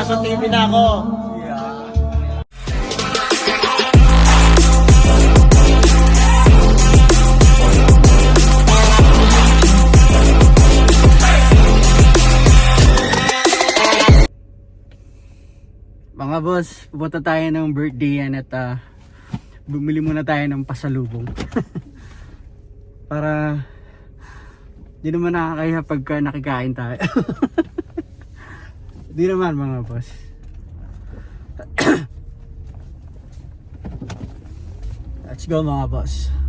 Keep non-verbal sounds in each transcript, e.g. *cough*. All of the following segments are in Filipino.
nasa TV na ako. Mga boss, pupunta tayo ng birthday yan at ah, bumili muna tayo ng pasalubong. *laughs* Para di naman nakakaya pagka nakikain tayo. *laughs* di naman mga boss. Let's go mga boss.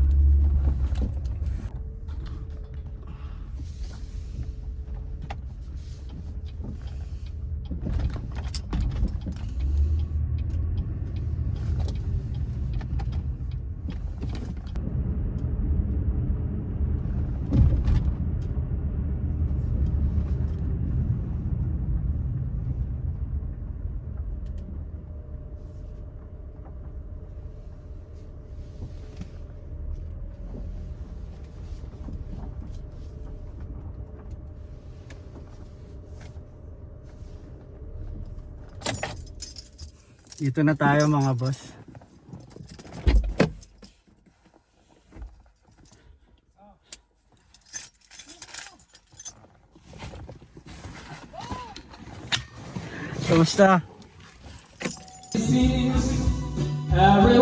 Dito na tayo mga boss. Kamusta? Every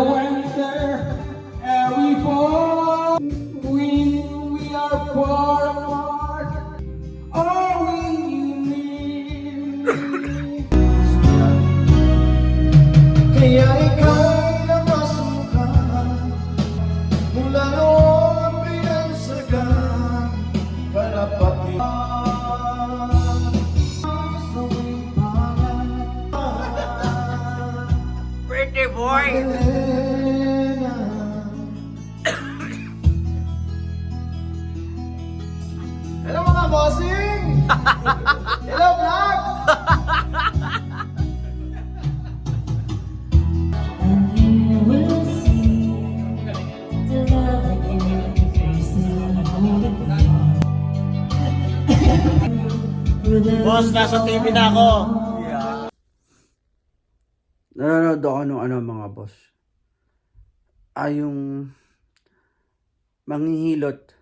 Boy! Hello mga bossing! Hello vlog! Boss, nasa TV na ako. Nanonood ako nung ano mga boss. Ay yung manghihilot.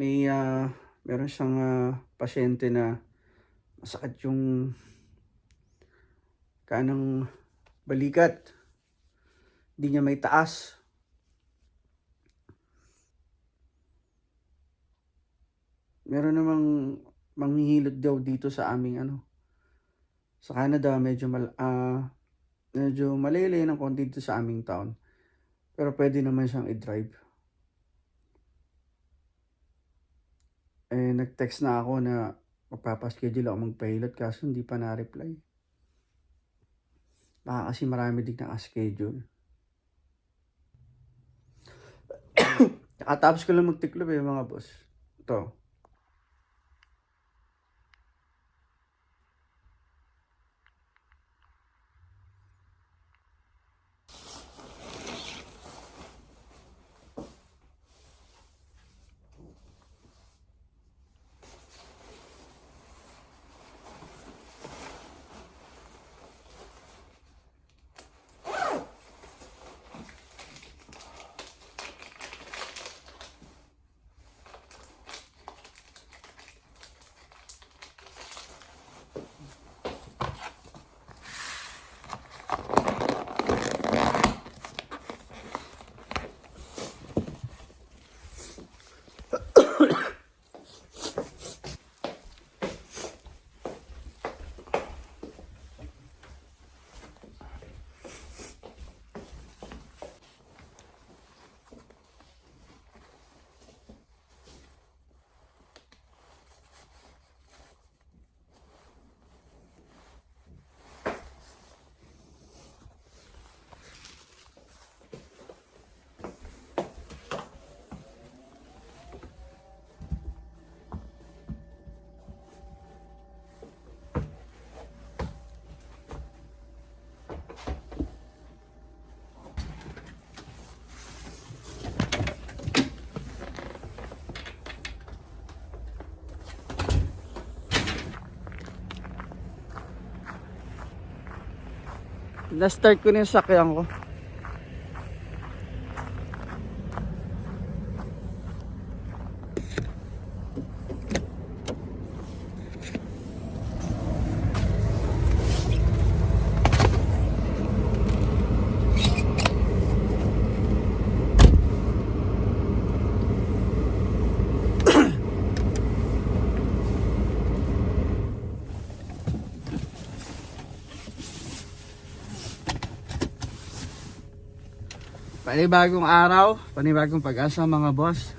May ah, meron siyang ah, pasyente na masakit yung kanang balikat. Hindi niya may taas. Meron namang manghihilot daw dito sa aming ano sa Canada medyo mal ah, medyo malilay ng konti dito sa aming town pero pwede naman siyang i-drive eh nag-text na ako na magpapaschedule ako magpahilot kaso hindi pa na-reply baka kasi marami din naka-schedule Nakatapos *coughs* ko lang magtiklop eh mga boss. Ito. Na-start ko na yung sakyan ko. Panibagong araw, panibagong pag-asa mga boss.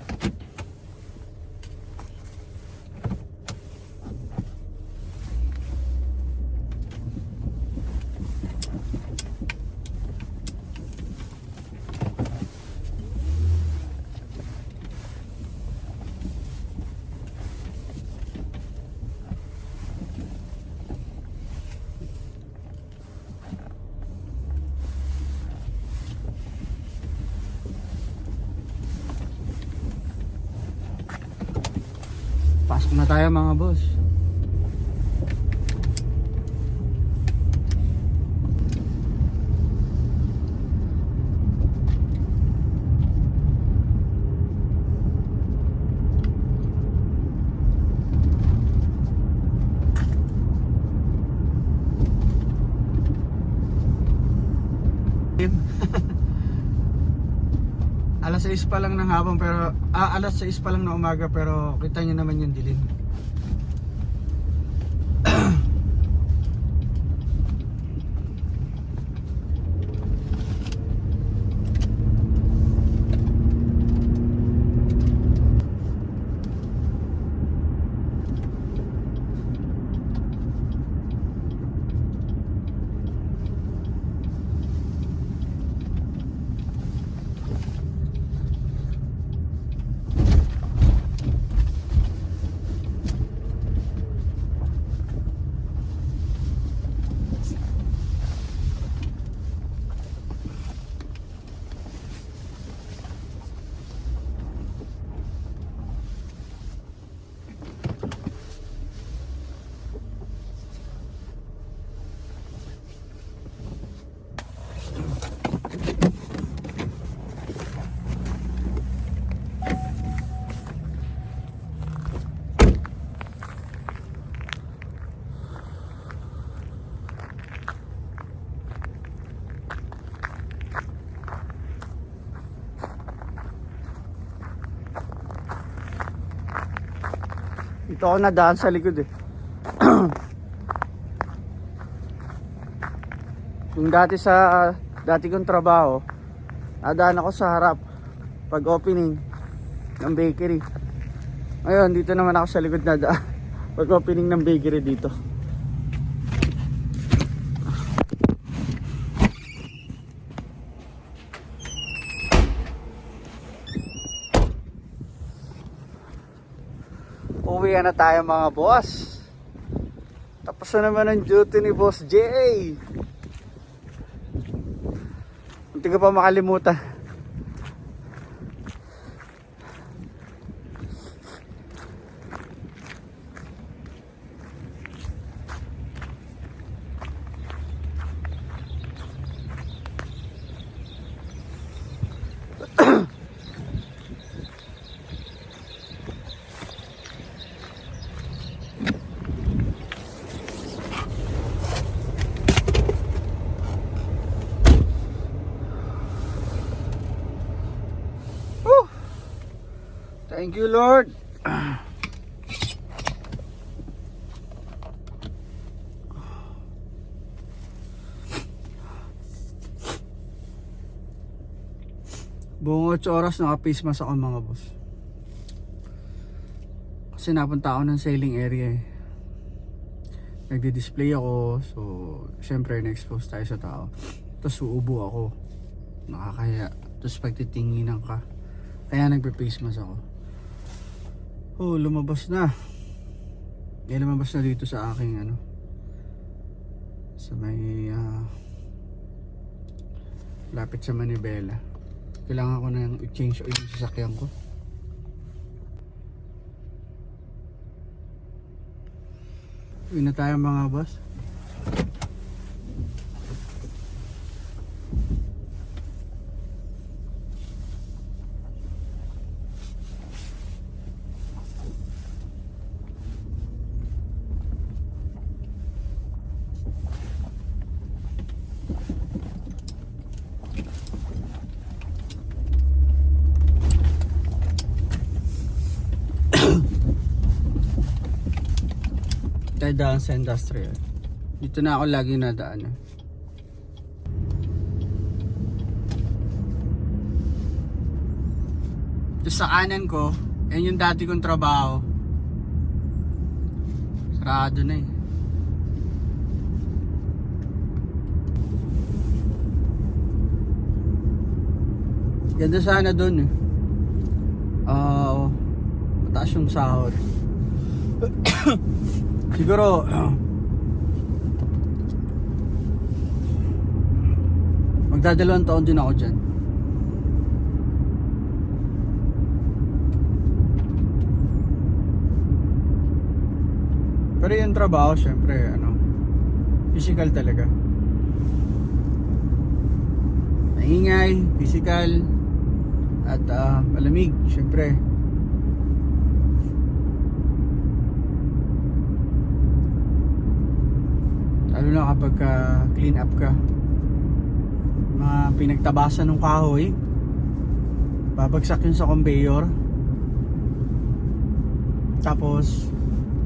Pasok na tayo mga boss. alas 6 pa lang ng hapon pero ah, alas 6 pa lang ng umaga pero kita nyo naman yung dilim. Ito ako nadaan sa likod eh. *clears throat* Yung dati sa dati kong trabaho, nadaan ako sa harap pag opening ng bakery. Ngayon, dito naman ako sa likod na daan *laughs* pag opening ng bakery dito. Uwi na tayo mga boss. Tapos na naman ang duty ni Boss J. Hindi ko pa makalimutan. Thank you, Lord. Buong 8 oras naka-face mask ako mga boss. Kasi napunta ako ng sailing area eh. Nagdi-display ako, so syempre na-expose tayo sa tao. Tapos uubo ako. Nakakaya. Tapos pagtitinginan ka. Kaya nagpe-face mask ako. Oh, lumabas na. May lumabas na dito sa aking ano. Sa may ah, lapit sa Manibela. Kailangan ko na yung i-change oil yung sasakyan ko. Uwi na tayo mga boss. Tayo sa industrial. Dito na ako lagi nadaan eh. Tapos sa kanan ko, yan yung dati kong trabaho. Sarado na eh. Ganda sana doon eh. Ah, mataas yung sahod. *coughs* Siguro, magdadalawang taon din ako dyan. Pero yung trabaho, syempre, ano, physical talaga. Maingay, physical, at ah, malamig, syempre. Lalo na kapag ah, clean up ka. Mga pinagtabasan ng kahoy, babagsak yun sa conveyor. Tapos,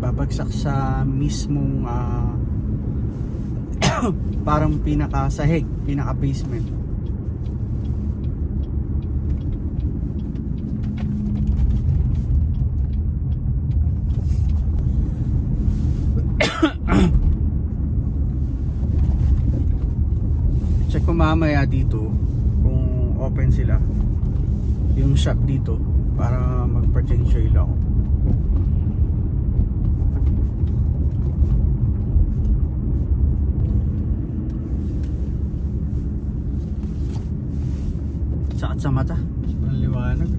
babagsak sa mismong ah, *coughs* parang pinaka sahig, pinaka basement. Check ko mamaya dito kung open sila yung shop dito para mag-purchase oil ako. Sakit sa mata. Ang liwanag.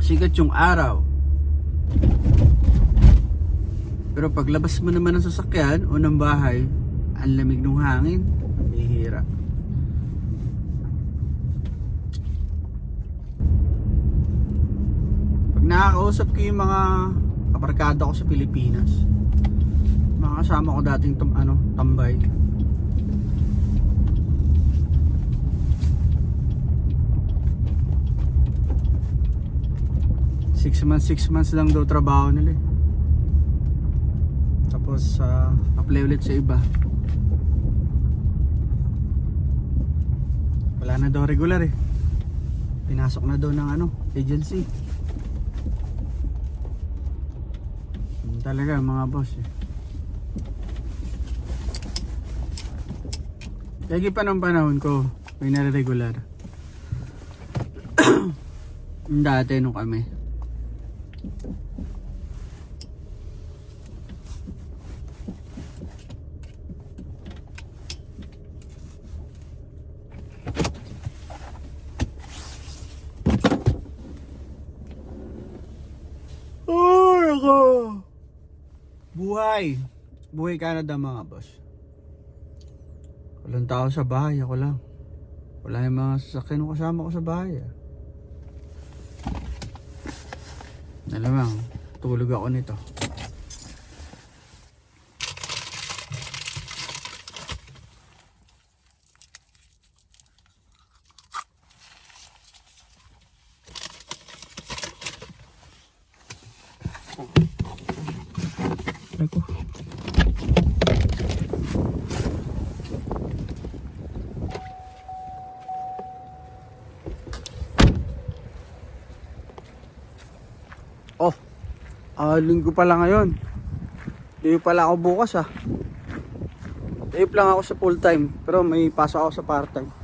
Sigat yung araw. Pero paglabas mo naman ng sasakyan o ng bahay, ang lamig ng hangin. Bihira. Pag nakakausap ko yung mga kabarkada ko sa Pilipinas, mga kasama ko dating tam, ano, tambay. Six months, six months lang daw trabaho nila eh. Tapos uh, apply ulit sa iba. Wala na daw regular eh. Pinasok na daw ng ano, agency. Talaga mga boss eh. Lagi pa ng panahon ko, may nare-regular. *coughs* Dati nung kami. Ay, ako! Buhay! Buhay Canada mga boss. Walang tao sa bahay, ako lang. Wala yung mga sasakyan ko kasama ko sa bahay. Ah. Alamang, tulog ako nito. Ako. Oh, ah, linggo pala ngayon. Day pala ako bukas ah. Day lang ako sa full time, pero may pasok ako sa part time.